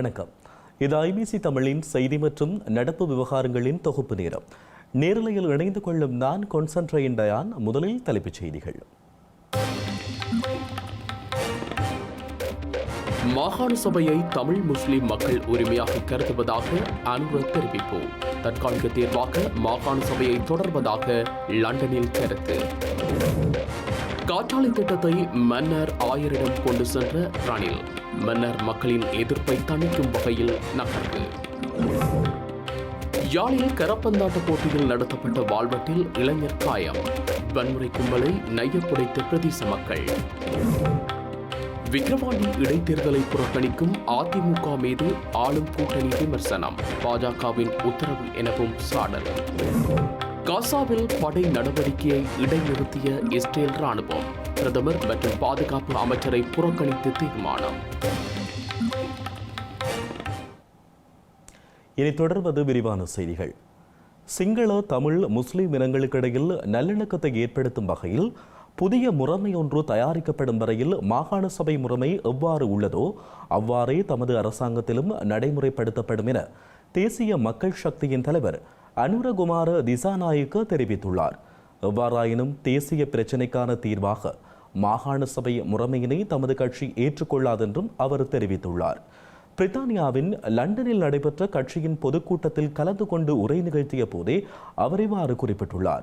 வணக்கம். இது ஐபிசி தமிழின் செய்தி மற்றும் நடப்பு விவகாரங்களின் தொகுப்பு நேரம். நேரலையில் இணைந்து கொள்ளும் நான் கொன்சன்ட்ரேன் டயான் முதலில் தலைப்புச் செய்திகள். மாகாண சபையை தமிழ் முஸ்லிம் மக்கள் உரிமையாக கருதுவதாக அனுர தெரிவிப்பு. தற்காலிக தேர்வாக மாகாண சபையை தொடர்வதாக லண்டனில் கருத்து. காற்றாலை திட்டத்தை மன்னர் ஆயரிடம் கொண்டு சென்ற ரணில். மன்னர் மக்களின் எதிர்ப்பை தணிக்கும் வகையில் நகர்வு யாழில் கரப்பந்தாட்ட போட்டியில் நடத்தப்பட்ட வாழ்வட்டில் இளைஞர் காயம். வன்முறை கும்பலை நையப்புடைத்த பிரதேச மக்கள். விக்கிரவாண்டி இடைத்தேர்தலை புறக்கணிக்கும் அதிமுக மீது ஆளும் கூட்டணி விமர்சனம். பாஜகவின் உத்தரவு எனவும் சாடல். காசாவில் படை நடவடிக்கையை இடைநிறுத்திய இஸ்ரேல் ராணுவம் பிரதமர் மற்றும் பாதுகாப்பு அமைச்சரை புறக்கணித்து தீர்மானம். இனி தொடர்வது விரிவான செய்திகள். சிங்கள தமிழ் முஸ்லிம் இனங்களுக்கிடையில் நல்லிணக்கத்தை ஏற்படுத்தும் வகையில் புதிய முறைமை ஒன்று தயாரிக்கப்படும் வரையில் மாகாண சபை முறைமை எவ்வாறு உள்ளதோ அவ்வாறே தமது அரசாங்கத்திலும் நடைமுறைப்படுத்தப்படும் என தேசிய மக்கள் சக்தியின் தலைவர் அனுரகுமார திசாநாயக்க தெரிவித்துள்ளார். எவ்வாறாயினும் தேசிய பிரச்சினைக்கான தீர்வாக மாகாண சபை முறைமையினை தமது கட்சி ஏற்றுக்கொள்ளாதென்றும் அவர் தெரிவித்துள்ளார். பிரித்தானியாவின் லண்டனில் நடைபெற்ற கட்சியின் பொதுக்கூட்டத்தில் கலந்து கொண்டு உரை நிகழ்த்திய போதே அவர் இவ்வாறு குறிப்பிட்டுள்ளார்.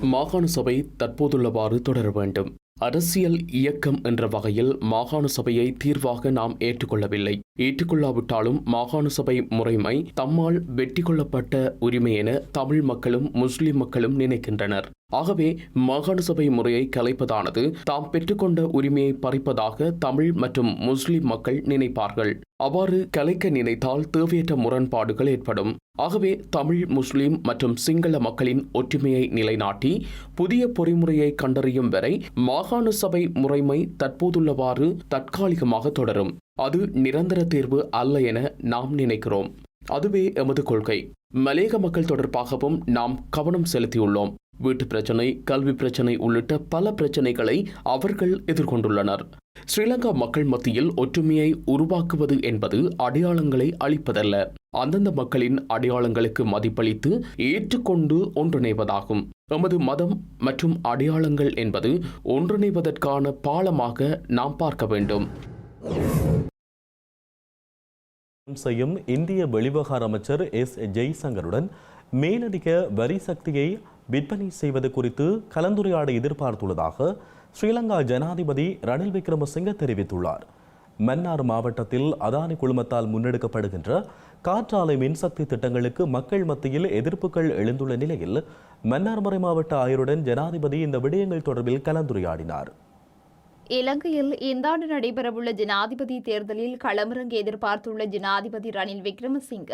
மாகாண சபை தற்போதுள்ளவாறு தொடர வேண்டும். அரசியல் இயக்கம் என்ற வகையில் மாகாண சபையை தீர்வாக நாம் ஏற்றுக்கொள்ளவில்லை. ஏற்றுக்கொள்ளாவிட்டாலும் மாகாண சபை முறைமை தம்மால் வெற்றி கொள்ளப்பட்ட உரிமை என தமிழ் மக்களும் முஸ்லிம் மக்களும் நினைக்கின்றனர். ஆகவே மாகாண சபை முறையை கலைப்பதானது தாம் பெற்றுக்கொண்ட உரிமையை பறிப்பதாக தமிழ் மற்றும் முஸ்லிம் மக்கள் நினைப்பார்கள். அவ்வாறு கலைக்க நினைத்தால் தேவையற்ற முரண்பாடுகள் ஏற்படும். ஆகவே தமிழ் முஸ்லிம் மற்றும் சிங்கள மக்களின் ஒற்றுமையை நிலைநாட்டி புதிய பொறிமுறையை கண்டறியும் வரை மாகாண சபை முறைமை தற்போதுள்ளவாறு தற்காலிகமாக தொடரும். அது நிரந்தர தீர்வு அல்ல என நாம் நினைக்கிறோம். அதுவே எமது கொள்கை. மலேக மக்கள் தொடர்பாகவும் நாம் கவனம் செலுத்தியுள்ளோம். வீட்டு பிரச்சனை கல்வி பிரச்சனை உள்ளிட்ட பல பிரச்சனைகளை அவர்கள் எதிர்கொண்டுள்ளனர். ஸ்ரீலங்கா மக்கள் மத்தியில் ஒற்றுமையை உருவாக்குவது என்பது அடையாளங்களை அளிப்பதல்ல. அந்தந்த மக்களின் அடையாளங்களுக்கு மதிப்பளித்து ஏற்றுக்கொண்டு ஒன்றிணைவதாகும். எமது மதம் மற்றும் அடையாளங்கள் என்பது ஒன்றிணைவதற்கான பாலமாக நாம் பார்க்க வேண்டும். செய்யும் இந்திய வெளிவகார அமைச்சர் எஸ். ஜெய்சங்கருடன் மேலதிக வரி சக்தியை விற்பனை செய்வது குறித்து கலந்துரையாட எதிர்பார்த்துள்ளதாக ஸ்ரீலங்கா ஜனாதிபதி ரணில் விக்ரமசிங்க தெரிவித்துள்ளார். மன்னார் மாவட்டத்தில் அதானி குழுமத்தால் முன்னெடுக்கப்படுகின்ற காற்றாலை மின்சக்தி திட்டங்களுக்கு மக்கள் மத்தியில் எதிர்ப்புகள் எழுந்துள்ள நிலையில் மன்னார் மறை மாவட்ட ஆயருடன் ஜனாதிபதி இந்த விடயங்கள் தொடர்பில் கலந்துரையாடினார். இலங்கையில் இந்த ஆண்டு நடைபெறவுள்ள ஜனாதிபதி தேர்தலில் களமிறங்க எதிர்பார்த்துள்ள ஜனாதிபதி ரணில் விக்ரமசிங்க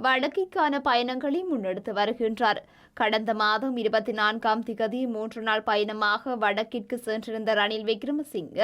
வடக்கிற்கான பயணங்களை முன்னெடுத்து வருகின்றார். கடந்த மாதம் இருபத்தி நான்காம் திகதி மூன்று நாள் பயணமாக வடக்கிற்கு சென்றிருந்த ரணில் விக்ரமசிங்க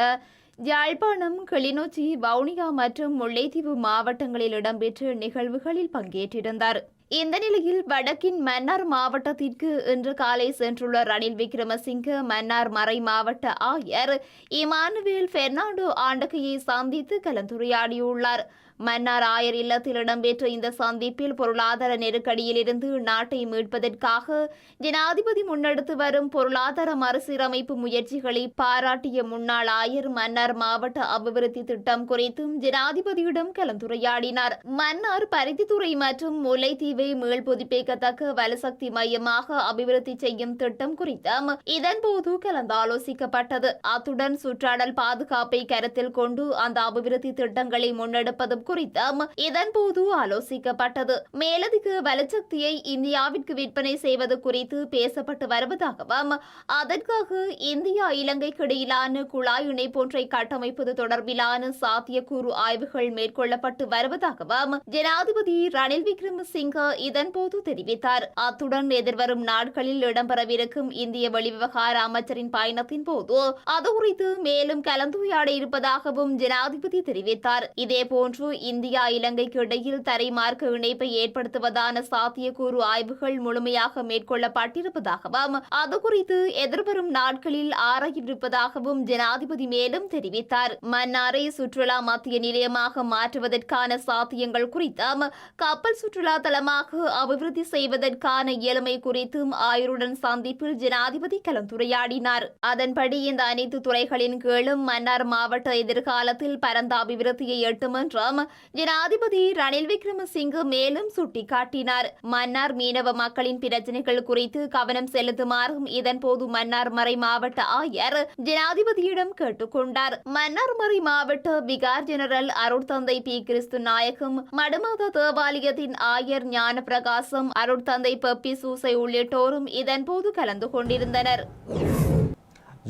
யாழ்ப்பாணம் கிளிநொச்சி வவுனியா மற்றும் முல்லைத்தீவு மாவட்டங்களில் இடம்பெற்ற நிகழ்வுகளில் பங்கேற்றிருந்தார். இந்த நிலையில் வடக்கின் மன்னார் மாவட்டத்திற்கு இன்று காலை சென்றுள்ள ரணில் விக்ரமசிங்க மன்னார் மறை மாவட்ட ஆயர் இமானுவேல் பெர்னாண்டோ ஆண்டகையை சந்தித்து கலந்துரையாடியுள்ளார். மன்னார் ஆயர் இல்லத்தில் இடம்பெற்ற இந்த சந்திப்பில் பொருளாதார நெருக்கடியிலிருந்து நாட்டை மீட்பதற்காக ஜனாதிபதி முன்னெடுத்து வரும் பொருளாதார மறுசீரமைப்பு முயற்சிகளை பாராட்டிய முன்னாள் ஆயர் மன்னார் மாவட்ட அபிவிருத்தி திட்டம் குறித்தும் ஜனாதிபதியிடம் கலந்துரையாடினார். மன்னார் பருத்தித்துறை மற்றும் முல்லைத்தீவை மீள் புதுப்பிக்கத்தக்க வலுசக்தி மையமாக அபிவிருத்தி செய்யும் திட்டம் குறித்தும் இதன்போது கலந்தாலோசிக்கப்பட்டது. அத்துடன் சுற்றாடல் பாதுகாப்பை கருத்தில் கொண்டு அந்த அபிவிருத்தி திட்டங்களை முன்னெடுப்பதும் குறித்தும் இதன்போது ஆலோசிக்கப்பட்டது. மேலதிக வலுசக்தியை இந்தியாவிற்கு விற்பனை செய்வது குறித்து பேசப்பட்டு வருவதாகவும் அதற்காக இந்தியா இலங்கைக்கு இடையிலான குழாய் இணைப்பொன்றை கட்டமைப்பது தொடர்பிலான சாத்தியக்கூறு ஆய்வுகள் மேற்கொள்ளப்பட்டு வருவதாகவும் ஜனாதிபதி ரணில் விக்ரமசிங்க இதன்போது தெரிவித்தார். அத்துடன் எதிர்வரும் நாட்களில் இடம்பெறவிருக்கும் இந்திய வெளிவிவகார அமைச்சரின் பயணத்தின் போது அது குறித்து மேலும் கலந்துரையாட இருப்பதாகவும் ஜனாதிபதி தெரிவித்தார். இதேபோன்று இந்தியா இலங்கைக்கு இடையில் தரைமார்க்க இணைப்பை ஏற்படுத்துவதான சாத்தியக்கூறு ஆய்வுகள் முழுமையாக மேற்கொள்ளப்பட்டிருப்பதாகவும் அது குறித்து எதிர்வரும் நாட்களில் ஆராயிருப்பதாகவும் ஜனாதிபதி மேலும் தெரிவித்தார். மன்னாரை சுற்றுலா மத்திய நிலையமாக மாற்றுவதற்கான சாத்தியங்கள் குறித்தும் கப்பல் சுற்றுலா தளமாக அபிவிருத்தி செய்வதற்கான இயலுமை குறித்தும் ஆயருடன் சந்திப்பில் ஜனாதிபதி கலந்துரையாடினார். அதன்படி இந்த அனைத்து துறைகளின் கீழும் மன்னார் மாவட்ட எதிர்காலத்தில் பரந்த அபிவிருத்தியை எட்டும் என்றும் ஜனாதிபதி ரணில் விக்ரமசிங்கு மேலும் சுட்டிக்காட்டினார். மன்னார் மீனவ மக்களின் பிரச்சனைகள் குறித்து கவனம் செலுத்துமாறும் இதன்போது மன்னார் மறை மாவட்ட ஆயர் ஜனாதிபதியிடம் கேட்டுக்கொண்டார். மன்னார் மறை மாவட்ட விகார் ஜெனரல் அருட்தந்தை பி. கிறிஸ்து நாயகம் மடுமாத தேவாலயத்தின் ஆயர் ஞான பிரகாசம் அருட்தந்தை பப்பி சூசை உள்ளிட்டோரும் இதன்போது கலந்து கொண்டிருந்தனர்.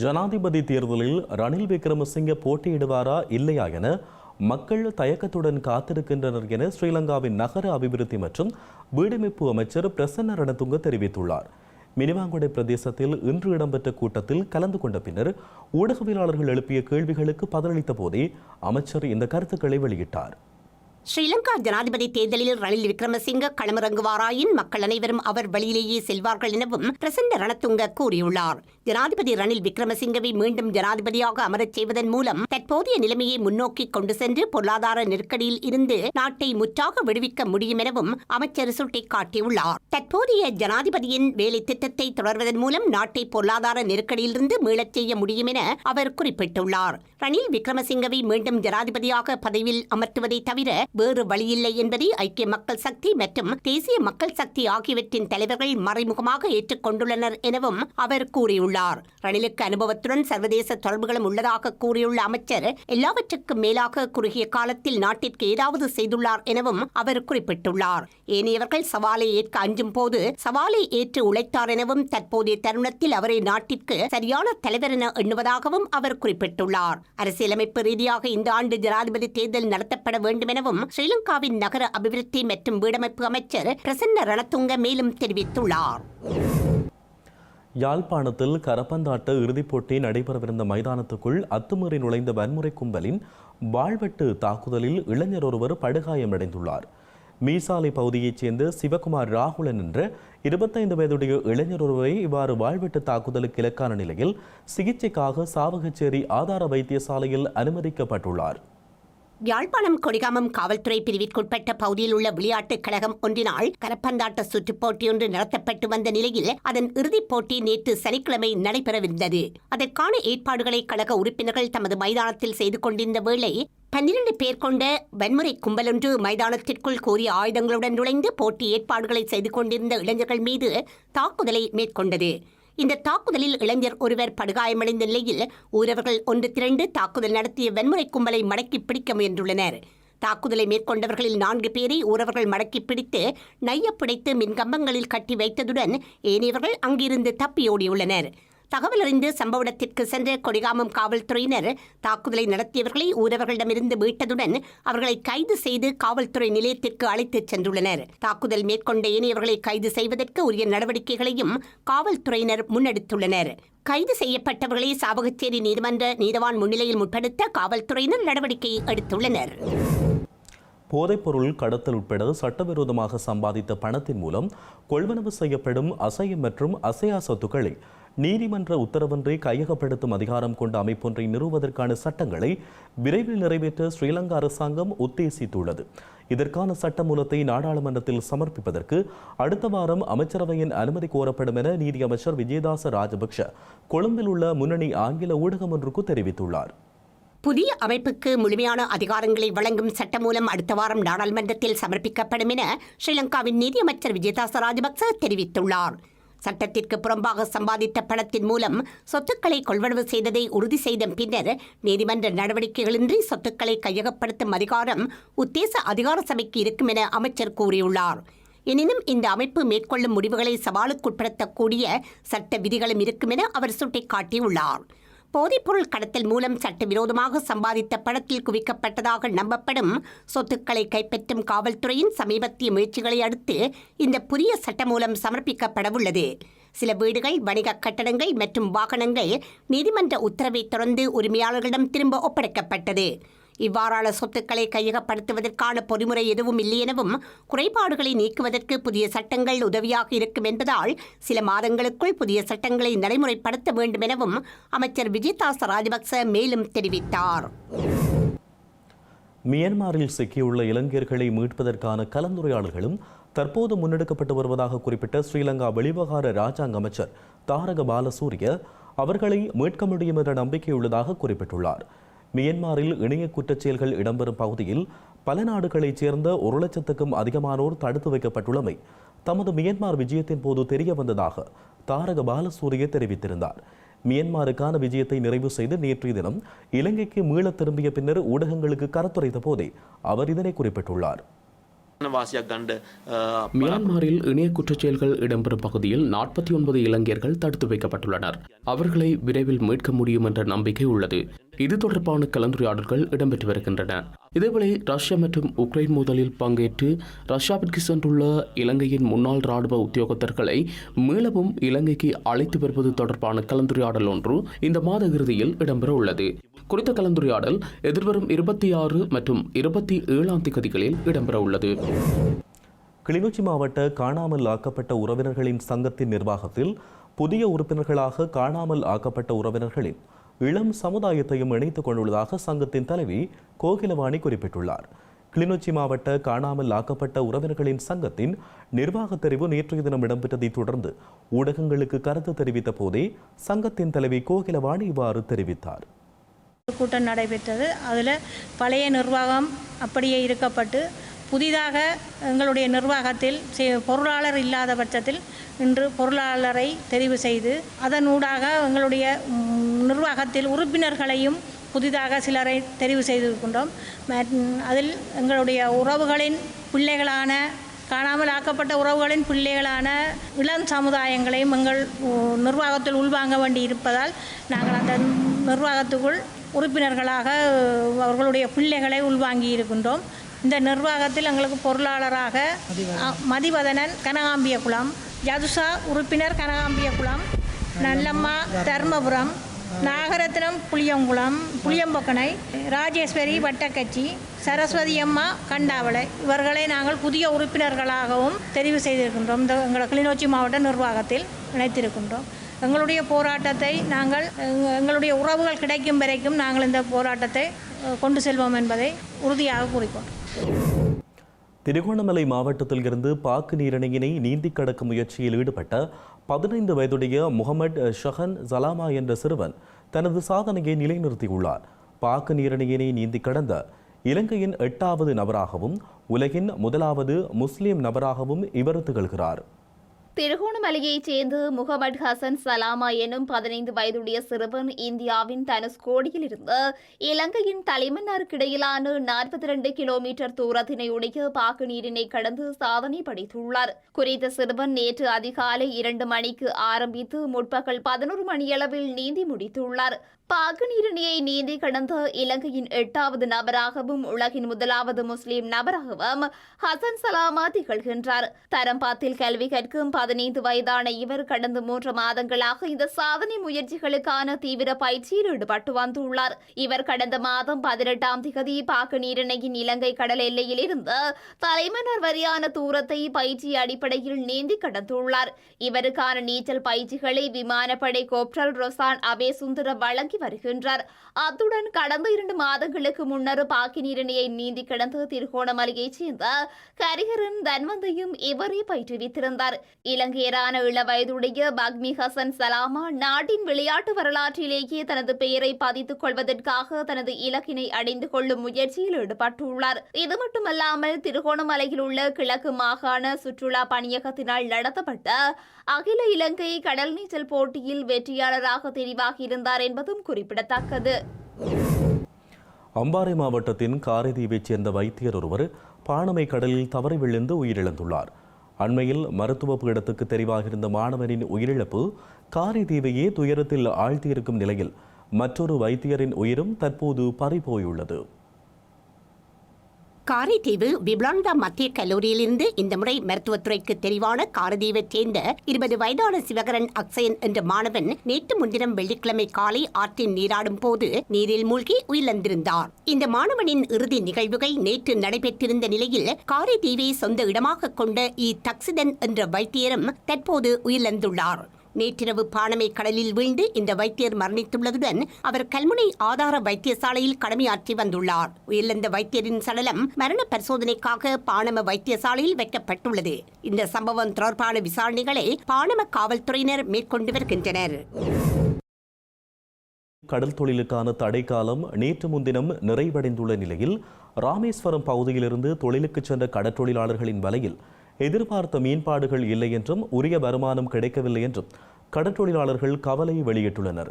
ஜனாதிபதி தேர்தலில் ரணில் விக்ரமசிங்க போட்டியிடுவாரா இல்லையா என மக்கள் தயக்கத்துடன் காத்திருக்கின்றனர் என ஸ்ரீலங்காவின் நகர அபிவிருத்தி மற்றும் வீடமைப்பு அமைச்சர் பிரசன்ன ரணதுங்க தெரிவித்துள்ளார். மினிவாங்குடை பிரதேசத்தில் இன்று இடம்பெற்ற கூட்டத்தில் கலந்து கொண்ட பின்னர் ஊடகவியலாளர்கள் எழுப்பிய கேள்விகளுக்கு பதிலளித்த போதே அமைச்சர் இந்த கருத்துக்களை வெளியிட்டார். ஸ்ரீலங்கா ஜனாதிபதி தேர்தலில் ரணில் விக்ரமசிங்க களமிறங்குவாராயின் மக்கள் அனைவரும் அவர் வழியிலேயே செல்வார்கள் எனவும் பிரசன்ன ரணத்துங்க கூறியுள்ளார். ஜனாதிபதி ரணில் விக்ரமசிங்கவை மீண்டும் ஜனாதிபதியாக அமரச் செய்வதன் மூலம் தற்போதைய நிலைமையை முன்னோக்கி கொண்டு சென்று பொருளாதார நெருக்கடியில் இருந்து நாட்டை முற்றாக விடுவிக்க முடியும் எனவும் அமைச்சர் சுட்டிக்காட்டியுள்ளார். தற்போதைய ஜனாதிபதியின் வேலை திட்டத்தை தொடர்வதன் மூலம் நாட்டை பொருளாதார நெருக்கடியிலிருந்து மீளச் செய்ய முடியும் என அவர் குறிப்பிட்டுள்ளார். ரணில் விக்ரமசிங்கவை மீண்டும் ஜனாதிபதியாக பதவியில் அமர்த்துவதை தவிர வேறு வழியில்லை என்பதை ஐக்கிய மக்கள் சக்தி மற்றும் தேசிய மக்கள் சக்தி ஆகியவற்றின் தலைவர்கள் மறைமுகமாக ஏற்றுக்கொண்டுள்ளனர் எனவும் அவர் கூறியுள்ளார். ரணிலுக்கு அனுபவத்துடன் சர்வதேச தொடர்புகளும் உள்ளதாக கூறியுள்ள அமைச்சர் எல்லாவற்றுக்கும் மேலாக குறுகிய காலத்தில் நாட்டிற்கு ஏதாவது செய்துள்ளார் எனவும் அவர் குறிப்பிட்டுள்ளார். ஏனையவர்கள் சவாலை ஏற்க அஞ்சும் போது சவாலை ஏற்று உழைத்தார் எனவும் தற்போதைய தருணத்தில் அவரை நாட்டிற்கு சரியான தலைவர் என எண்ணுவதாகவும் அவர் குறிப்பிட்டுள்ளார். அரசியலமைப்பு ரீதியாக இந்த ஆண்டு ஜனாதிபதி தேர்தல் நடத்தப்பட வேண்டும் எனவும் ஸ்ரீலங்காவின் நகர அபிவிருத்தி மற்றும் வீடமைப்பு அமைச்சர் பிரசன்ன ரணத்துங்க மேலும் தெரிவித்துள்ளார். யாழ்ப்பாணத்தில் கரப்பந்தாட்ட இறுதிப் போட்டி நடைபெறவிருந்த மைதானத்துக்குள் அத்துமீறி நுழைந்த வன்முறை கும்பலின் வாழ்வெட்டு தாக்குதலில் இளைஞர் ஒருவர் படுகாயமடைந்துள்ளார். மீசாலை பகுதியைச் சேர்ந்த சிவகுமார் ராகுலன் என்ற இருபத்தைந்து வயதுடைய இளைஞர் ஒருவரை இவ்வாறு வாழ்வெட்டு தாக்குதலுக்கு இலக்கான நிலையில் சிகிச்சைக்காக சாவகச்சேரி ஆதார வைத்தியசாலையில் அனுமதிக்கப்பட்டுள்ளார். யாழ்ப்பாணம் கொடிகாமம் காவல்துறை பிரிவிற்குட்பட்ட பகுதியில் உள்ள விளையாட்டுக் கழகம் ஒன்றினால் கரப்பந்தாட்ட சுற்றுப் போட்டியொன்று நடத்தப்பட்டு வந்த நிலையில் அதன் இறுதிப் போட்டி நேற்று சனிக்கிழமை நடைபெறவிருந்தது. அதற்கான ஏற்பாடுகளை கழக உறுப்பினர்கள் தமது மைதானத்தில் செய்து கொண்டிருந்த வேளை பன்னிரண்டு பேர் கொண்ட வன்முறை கும்பலொன்று மைதானத்திற்குள் கூறிய ஆயுதங்களுடன் நுழைந்து போட்டி ஏற்பாடுகளை செய்து கொண்டிருந்த இளைஞர்கள் மீது தாக்குதலை மேற்கொண்டது. இந்த தாக்குதலில் இளைஞர் ஒருவர் படுகாயமடைந்த நிலையில் ஊரவர்கள் ஒன்று திரண்டு தாக்குதல் நடத்திய வன்முறை கும்பலை மடக்கி பிடிக்க முயன்றுள்ளனர். தாக்குதலை மேற்கொண்டவர்களில் நான்கு பேரை ஊரவர்கள் மடக்கி பிடித்து நையப்பிடைத்து மின்கம்பங்களில் கட்டி வைத்ததுடன் ஏனையவர்கள் அங்கிருந்து தப்பியோடியுள்ளனர் தகவல் அறிந்து சம்பவ இடத்திற்கு சென்ற கொடிகாமம் காவல்துறையினர் தாக்குதலை நடத்தியவர்களை ஊரவர்களிடமிருந்து மீட்டதுடன் அவர்களை கைது செய்து காவல்துறை நிலையத்திற்கு அழைத்துச் சென்றுள்ளனர். தாக்குதல் மேற்கொண்ட இனியவர்களை கைது செய்வதற்கு உரிய நடவடிக்கைகளையும் காவல்துறையினர் முன்னெடுத்துள்ளனர். கைது செய்யப்பட்டவர்களை சாவகச்சேரி நீதிமன்ற நீதவான் முன்னிலையில் முற்படுத்த காவல்துறையினர் நடவடிக்கை எடுத்துள்ளனர். போதைப்பொருள் கடத்தல் உட்பட சட்டவிரோதமாக சம்பாதித்த பணத்தின் மூலம் கொள்வனவு செய்யப்படும் அசையம் மற்றும் அசையா சொத்துக்களை நீதிமன்ற உத்தரவின்றி கையகப்படுத்தும் அதிகாரம் கொண்ட அமைப்பொன்றை நிறுவுவதற்கான சட்டங்களை விரைவில் நிறைவேற்ற ஸ்ரீலங்கா அரசாங்கம் உத்தேசித்துள்ளது. இதற்கான சட்டமூலத்தை நாடாளுமன்றத்தில் சமர்ப்பிப்பதற்கு அடுத்த வாரம் அமைச்சரவையின் அனுமதி கோரப்படும் என நீதியமைச்சர் விஜயதாச ராஜபக்ஷ கொழும்பில் உள்ள முன்னணி ஆங்கில ஊடகம் ஒன்றுக்கு தெரிவித்துள்ளார். புதிய அமைப்புக்கு முழுமையான அதிகாரங்களை வழங்கும் சட்டமூலம் அடுத்த வாரம் நாடாளுமன்றத்தில் சமர்ப்பிக்கப்படும் என ஸ்ரீலங்காவின் நீதியமைச்சர் விஜயதாச ராஜபக்ச தெரிவித்துள்ளார். சட்டத்திற்கு புறம்பாக சம்பாதித்த பணத்தின் மூலம் சொத்துக்களை கொள்வனவு செய்ததை உறுதி செய்த பின்னர் நீதிமன்ற நடவடிக்கைகளின்றி சொத்துக்களை கையகப்படுத்தும் அதிகாரம் உத்தேச அதிகார சபைக்கு இருக்கும் என அமைச்சர் கூறியுள்ளார். எனினும் இந்த அமைப்பு மேற்கொள்ளும் முடிவுகளை சவாலுக்குட்படுத்தக்கூடிய சட்ட விதிகளும் இருக்கும் என அவர் சுட்டிக்காட்டியுள்ளார். போதைப்பொருள் கடத்தல் மூலம் சட்டவிரோதமாக சம்பாதித்த பணத்தில் குவிக்கப்பட்டதாக நம்பப்படும் சொத்துக்களை கைப்பற்றும் காவல்துறையின் சமீபத்திய முயற்சிகளை அடுத்து இந்த புதிய சட்டம் மூலம் சமர்ப்பிக்கப்படவுள்ளது. சில வீடுகள் வணிக கட்டடங்கள் மற்றும் வாகனங்கள் நீதிமன்ற உத்தரவை தொடர்ந்து உரிமையாளர்களிடம் திரும்ப ஒப்படைக்கப்பட்டது. இவ்வாறான சொத்துக்களை கையகப்படுத்துவதற்கான பொறிமுறை எதுவும் இல்லை எனவும் குறைபாடுகளை நீக்குவதற்கு புதிய சட்டங்கள் உதவியாக இருக்கும் என்பதால் சில மாதங்களுக்குள் புதிய சட்டங்களை நடைமுறைப்படுத்த வேண்டும் எனவும் அமைச்சர் விஜயதாச ராஜபக்ச மேலும் தெரிவித்தார். மியான்மரில் சிக்கியுள்ள இளைஞர்களை மீட்பதற்கான கலந்துரையாடல்களும் தற்போது முன்னெடுக்கப்பட்டு வருவதாக குறிப்பிட்ட ஸ்ரீலங்கா வெளிவகார ராஜாங்க அமைச்சர் தாரக பாலசூரிய அவர்களை மீட்க முடியும் என்ற நம்பிக்கையுள்ளதாக குறிப்பிட்டுள்ளார். மியன்மாரில் இணைய குற்றச்செயல்கள் இடம்பெறும் பகுதியில் பல நாடுகளைச் சேர்ந்த ஒரு லட்சத்துக்கும் அதிகமானோர் தடுத்து வைக்கப்பட்டுள்ளமை தமது மியன்மார் விஜயத்தின் போது தெரிய வந்ததாக தாரக பாலசூரிய தெரிவித்திருந்தார். மியன்மாருக்கான விஜயத்தை நிறைவு செய்து நேற்றைய தினம் இலங்கைக்கு மீள திரும்பிய பின்னர் ஊடகங்களுக்கு கருத்துரைத்த போதே அவர் இதனை குறிப்பிட்டுள்ளார். மியான்மரில் இணைய குற்றச்செயல்கள் இடம்பெறும் பகுதியில் நாற்பத்தி ஒன்பது இளைஞர்கள் தடுத்து வைக்கப்பட்டுள்ளனர். அவர்களை விரைவில் மீட்க முடியும் என்ற நம்பிக்கை உள்ளது. இது தொடர்பான கலந்துரையாடல்கள் இடம்பெற்று வருகின்றன. இதேவேளை ரஷ்யா மற்றும் உக்ரைன் மோதலில் பங்கேற்று ரஷ்யாவிற்கு சென்றுள்ள இலங்கையின் முன்னாள் ராணுவ உத்தியோகத்தர்களை மீளவும் இலங்கைக்கு அழைத்து வருவது தொடர்பான கலந்துரையாடல் ஒன்று இந்த மாத இறுதியில் இடம்பெற உள்ளது. குறித்த கலந்துரையாடல் எதிர்வரும் இருபத்தி ஆறு மற்றும் இருபத்தி ஏழாம் திகதிகளில் இடம்பெற உள்ளது. கிளிநொச்சி மாவட்ட காணாமல் ஆக்கப்பட்ட உறவினர்களின் சங்கத்தின் நிர்வாகத்தில் புதிய உறுப்பினர்களாக காணாமல் ஆக்கப்பட்ட உறவினர்களின் இளம் சமுதாயத்தையும் இணைத்துக் கொண்டுள்ளதாக சங்கத்தின் தலைவி கோகிலவாணி குறிப்பிட்டுள்ளார். கிளிநொச்சி மாவட்ட காணாமல் ஆக்கப்பட்ட உறவினர்களின் சங்கத்தின் நிர்வாகத் தெரிவு நேற்றைய தினம் இடம்பெற்றதைத் தொடர்ந்து ஊடகங்களுக்கு கருத்து தெரிவித்த போதே சங்கத்தின் தலைவி கோகிலவாணி இவ்வாறு தெரிவித்தார். கூட்டம் நடைபெற்றது. அதில் பழைய நிர்வாகம் அப்படியே இருக்கப்பட்டு புதிதாக எங்களுடைய நிர்வாகத்தில் செ- பொருளாளர் இல்லாத பட்சத்தில் இன்று பொருளாளரை தெரிவு செய்து அதனூடாக எங்களுடைய நிர்வாகத்தில் உறுப்பினர்களையும் புதிதாக சிலரை தெரிவு செய்திருக்கின்றோம். அதில் எங்களுடைய உறவுகளின் பிள்ளைகளான காணாமல் ஆக்கப்பட்ட உறவுகளின் பிள்ளைகளான இளம் சமுதாயங்களையும் எங்கள் நிர்வாகத்தில் உள்வாங்க வேண்டி இருப்பதால் நாங்கள் அந்த நிர்வாகத்துக்குள் உறுப்பினர்களாக அவர்களுடைய பிள்ளைகளை உள்வாங்கி இருக்கின்றோம். இந்த நிர்வாகத்தில் எங்களுக்கு பொருளாளராக மதிவதனன் கனகாம்பிய குளம் யதுசா உறுப்பினர் கனகாம்பிய குளம் நல்லம்மா தர்மபுரம் நாகரத்னம் புளியங்குளம் புளியம்பொக்கனை ராஜேஸ்வரி வட்டக்கச்சி சரஸ்வதி அம்மா கண்டாவளை. இவர்களை நாங்கள் புதிய உறுப்பினர்களாகவும் தெரிவு செய்திருக்கின்றோம். இந்த எங்களை கிளிநொச்சி மாவட்ட நிர்வாகத்தில் இணைத்திருக்கின்றோம். எங்களுடைய போராட்டத்தை நாங்கள் எங்களுடைய உறவுகள் கிடைக்கும் வரைக்கும் நாங்கள் இந்த போராட்டத்தை கொண்டு செல்வோம் என்பதை உறுதியாக கூறிக்கொண்டோம் திருகோணமலை மாவட்டத்தில் இருந்து பாக்கு நீரிணையினை நீந்தி கடக்கும் முயற்சியில் ஈடுபட்ட பதினைந்து வயதுடைய முகமது ஷஹன் சலாமா என்ற சிறுவன் தனது சாதனையை நிலைநிறுத்தியுள்ளார். பாக்கு நீரிணையினை நீந்தி கடந்த இலங்கையின் எட்டாவது நபராகவும் உலகின் முதலாவது முஸ்லிம் நபராகவும் இவர் திகழ்கிறார். திருகோணமலையைச் சேர்ந்த முகமது ஹசன் சலாமா எனும் பதினைந்து வயதுடைய சிறுவன் இந்தியாவின் தனுஷ்கோடியில் இருந்து இலங்கையின் தலைமன்னாருக்கிடையிலான நாற்பத்தி ரெண்டு கிலோமீட்டர் தூரத்தினை உடைய பாக்கு நீரினை கடந்து சாதனை படைத்துள்ளார். குறித்த சிறுவன் நேற்று அதிகாலை இரண்டு மணிக்கு ஆரம்பித்து முற்பகல் பதினோரு மணியளவில் நீந்தி முடித்துள்ளார். பாக்கு நீரிணையை நீந்தி கடந்த இலங்கையின் எட்டாவது நபராகவும் உலகின் முதலாவது முஸ்லிம் நபராகவும் ஹசன் சலாமா திகழ்கின்றார். தரம்பாத்தில் கல்வி கற்கும் பதினைந்து வயதான இவர் கடந்த மூன்று மாதங்களாக இந்த சாதனை முயற்சிகளுக்கான தீவிர பயிற்சியில் ஈடுபட்டு வந்துள்ளார். இவர் கடந்த மாதம் பதினெட்டாம் திகதி பாக்கு நீரிணையின் இலங்கை கடல் எல்லையில் இருந்து தலைமன்னர் வரியான தூரத்தை பயிற்சி அடிப்படையில் நீந்தி கடந்துள்ளார். இவருக்கான நீச்சல் பயிற்சிகளை விமானப்படை கோப்டல் ரொசான் அபே சுந்தர வழங்கி வருகின்றார். அத்துடன் கடந்த இரண்டு மாதங்களுக்கு முன்னர் பாக்கினீரணியை நீந்தி கிடந்த திருகோணமலையைச் சேர்ந்த கரிகரன் தன்வந்தையும் இவரே பயிற்றுவித்திருந்தார். இலங்கையரான இள வயதுடைய பக்மி ஹசன் சலாமா நாட்டின் விளையாட்டு வரலாற்றிலேயே தனது பெயரை பதித்துக் கொள்வதற்காக தனது இலக்கினை அடைந்து கொள்ளும் முயற்சியில் ஈடுபட்டுள்ளார். இது மட்டுமல்லாமல் திருகோணமலையில் உள்ள கிழக்கு மாகாண சுற்றுலா பணியகத்தினால் நடத்தப்பட்ட அகில இலங்கை கடல் நீச்சல் போட்டியில் வெற்றியாளராக தெரிவாகியிருந்தார் என்பதும் குறிப்பிடத்தக்கது. அம்பாறை மாவட்டத்தின் காரைதீவைச் சேர்ந்த வைத்தியர் ஒருவர் பாணமை கடலில் தவறி விழுந்து உயிரிழந்துள்ளார். அண்மையில் மருத்துவ பீடத்துக்கு தெரிவாகியிருந்த மாணவனின் உயிரிழப்பு காரைதீவையே துயரத்தில் ஆழ்த்தியிருக்கும் நிலையில் மற்றொரு வைத்தியரின் உயிரும் தற்போது பறிபோயுள்ளது. காரைதீவு விப்லாந்தா மத்திய கல்லூரியிலிருந்து இந்த முறை மருத்துவத்துறைக்கு தெரிவான காரதீவைச் சேர்ந்த இருபது வயதான சிவகரன் அக்சயன் என்ற மாணவன் நேற்று முன்தினம் வெள்ளிக்கிழமை காலை ஆற்றில் நீராடும் போது நீரில் மூழ்கி உயிரிழந்திருந்தார். இந்த மாணவனின் இறுதி நிகழ்வுகள் நேற்று நடைபெற்றிருந்த நிலையில் காரைதீவை சொந்த இடமாக கொண்ட இ தக்சிதன் என்ற வைத்தியரும் தற்போது உயிரிழந்துள்ளார். நேற்றிரவு பாணமை கடலில் வீழ்ந்து இந்த வைத்தியர் மரணித்துள்ளதுடன் அவர் கல்முனை ஆதார வைத்தியசாலையில் கடமையாற்றி வந்துள்ளார். உயிரிழந்த வைத்தியரின் சடலம் மரண பரிசோதனைக்காக பாணம வைத்தியசாலையில் வைக்கப்பட்டுள்ளது. இந்த சம்பவம் தொடர்பான விசாரணைகளை பாணம காவல்துறையினர் மேற்கொண்டு வருகின்றனர். கடல் தொழிலுக்கான தடைக்காலம் நேற்று முன்தினம் நிறைவடைந்துள்ள நிலையில் ராமேஸ்வரம் பகுதியிலிருந்து தொழிலுக்கு சென்ற கடற்றொழிலாளர்களின் வலையில் எதிர்பார்த்த மீன்பாடுகள் இல்லை என்றும் உரிய வருமானம் கிடைக்கவில்லை என்றும் கடற்றொழிலாளர்கள் கவலை வெளியிட்டுள்ளனர்.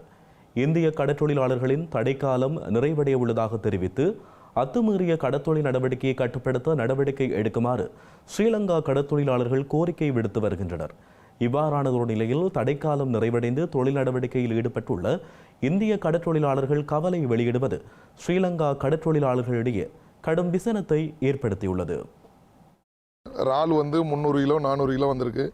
இந்திய கடற்றொழிலாளர்களின் தடைக்காலம் நிறைவடைய உள்ளதாக தெரிவித்து அத்துமீறிய கடத்தொழில் நடவடிக்கையை கட்டுப்படுத்த நடவடிக்கை எடுக்குமாறு ஸ்ரீலங்கா கடற்தொழிலாளர்கள் கோரிக்கை விடுத்து வருகின்றனர். இவ்வாறானதொரு நிலையில் தடைக்காலம் நிறைவடைந்து தொழில் நடவடிக்கையில் ஈடுபட்டுள்ள இந்திய கடற்றொழிலாளர்கள் கவலை வெளியிடுவது ஸ்ரீலங்கா கடற்றொழிலாளர்களிடையே கடும் விசனத்தை ஏற்படுத்தியுள்ளது. இறால் வந்து முந்நூறு கிலோ நானூறு கிலோ வந்திருக்கு.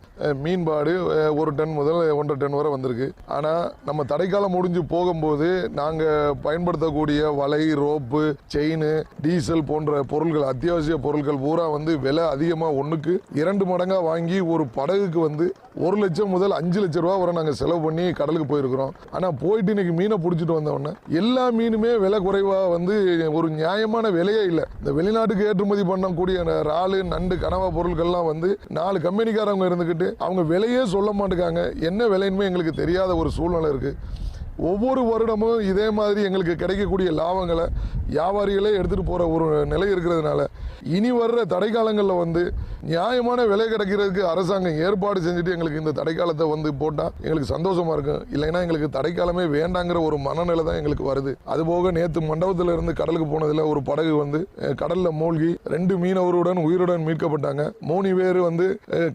மீன்பாடு ஒரு டன் முதல் ஒன்றரை டன் வரை வந்திருக்கு. ஆனால் நம்ம தடைக்காலம் முடிஞ்சு போகும்போது நாங்கள் பயன்படுத்தக்கூடிய வலை ரோப்பு செயின் டீசல் போன்ற பொருட்கள் அத்தியாவசிய பொருட்கள் பூரா வந்து விலை அதிகமாக ஒன்றுக்கு இரண்டு மடங்காக வாங்கி ஒரு படகுக்கு வந்து ஒரு லட்சம் முதல் அஞ்சு லட்சம் ரூபா வரை நாங்கள் செலவு பண்ணி கடலுக்கு போயிருக்கிறோம். ஆனால் போயிட்டு இன்னைக்கு மீனை பிடிச்சிட்டு வந்தோடனே எல்லா மீனுமே விலை குறைவாக வந்து ஒரு நியாயமான விலையே இல்லை. இந்த வெளிநாட்டுக்கு ஏற்றுமதி பண்ணக்கூடிய இறால் நண்டு கனவு பொருட்கள்லாம் வந்து நாலு கம்பெனிக்காரவங்க இருந்துக்கிட்டு அவங்க விலையே சொல்ல மாட்டேங்காங்க. என்ன விலைன்னு எங்களுக்கு தெரியாத ஒரு சூழ்நிலை இருக்கு. ஒவ்வொரு வருடமும் இதே மாதிரி எங்களுக்கு கிடைக்கக்கூடிய லாபங்களை வியாபாரிகளே எடுத்துகிட்டு போகிற ஒரு நிலை இருக்கிறதுனால இனி வர்ற தடைக்காலங்களில் வந்து நியாயமான விலை கிடைக்கிறதுக்கு அரசாங்கம் ஏற்பாடு செஞ்சுட்டு எங்களுக்கு இந்த தடைக்காலத்தை வந்து போட்டால் எங்களுக்கு சந்தோஷமாக இருக்கும். இல்லைன்னா எங்களுக்கு தடைக்காலமே வேண்டாங்கிற ஒரு மனநிலை தான் எங்களுக்கு வருது. அதுபோக நேற்று மண்டபத்தில் இருந்து கடலுக்கு போனதில் ஒரு படகு வந்து கடலில் மூழ்கி ரெண்டு மீனவருடன் உயிருடன் மீட்கப்பட்டாங்க. மூணு பேர் வந்து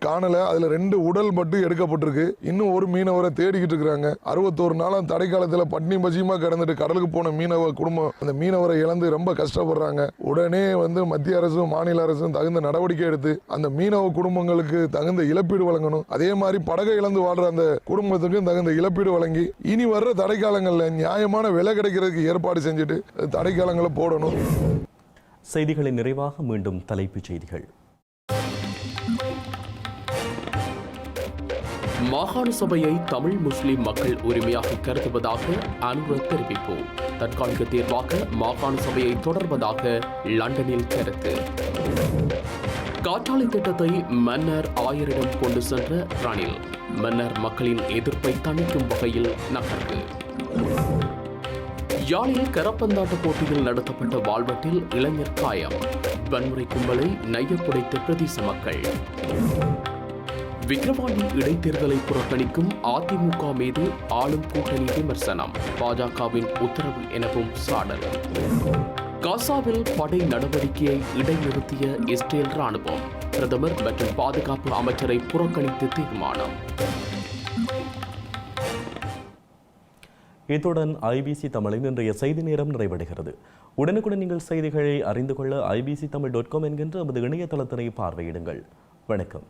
காணலை. அதில் ரெண்டு உடல் மட்டும் எடுக்கப்பட்டிருக்கு. இன்னும் ஒரு மீனவரை தேடிக்கிட்டு இருக்கிறாங்க. அறுபத்தோரு நாளாம் காலத்தில் பட்னி பசியமா கிடந்துட்டு கடலுக்கு போன மீனவ குடும்பம் அந்த மீனவரை இழந்து ரொம்ப கஷ்டப்படுறாங்க. உடனே வந்து மத்திய அரசும் மாநில அரசும் தகுந்த நடவடிக்கை எடுத்து அந்த மீனவ குடும்பங்களுக்கு தகுந்த இழப்பீடு வழங்கணும். அதே மாதிரி படகை இழந்து வாழ்ற அந்த குடும்பத்துக்கும் தகுந்த இழப்பீடு வழங்கி இனி வர்ற தடைக்காலங்களில் நியாயமான விலை கிடைக்கிறதுக்கு ஏற்பாடு செஞ்சுட்டு தடைக்காலங்களை போடணும். செய்திகளின் நிறைவாக மீண்டும் தலைப்புச் செய்திகள். மாகாண சபையை தமிழ் முஸ்லிம் மக்கள் உரிமையாக கருதுவதாக அனுர தெரிவிப்பு தற்காலிக தேர்வாக மாகாண சபையை தொடர்வதாக லண்டனில் கருத்து. காற்றாலை திட்டத்தை மன்னர் ஆயரிடம் கொண்டு சென்ற ரணில் மன்னர் மக்களின் எதிர்ப்பை தணிக்கும் வகையில் நகர்வு. யாழில் கரப்பந்தாட்ட போட்டியில் நடத்தப்பட்ட வாழ்வட்டில் இளைஞர் காயம். வன்முறை கும்பலை நையப்புடைத்த பிரதேச மக்கள். விக்கிரவாண்டி இடைத்தேர்தலை புறக்கணிக்கும் அதிமுக மீது ஆளும் கூட்டணி விமர்சனம். பாஜகவின் உத்தரவு எனவும் சாடல். காசாவில் படை நடவடிக்கையை இடைநிறுத்திய இஸ்ரேல் ராணுவம் பிரதமர் மற்றும் பாதுகாப்பு அமைச்சரை புறக்கணித்து தீர்மானம். இத்துடன் ஐபிசி தமிழின் இன்றைய செய்தி நேரம் நிறைவடைகிறது. உடனுக்குடன் நீங்கள் செய்திகளை அறிந்து கொள்ள ஐபிசி தமிழ் டாட் காம் என்கின்ற நமது இணையதளத்தினை பார்வையிடுங்கள். வணக்கம்.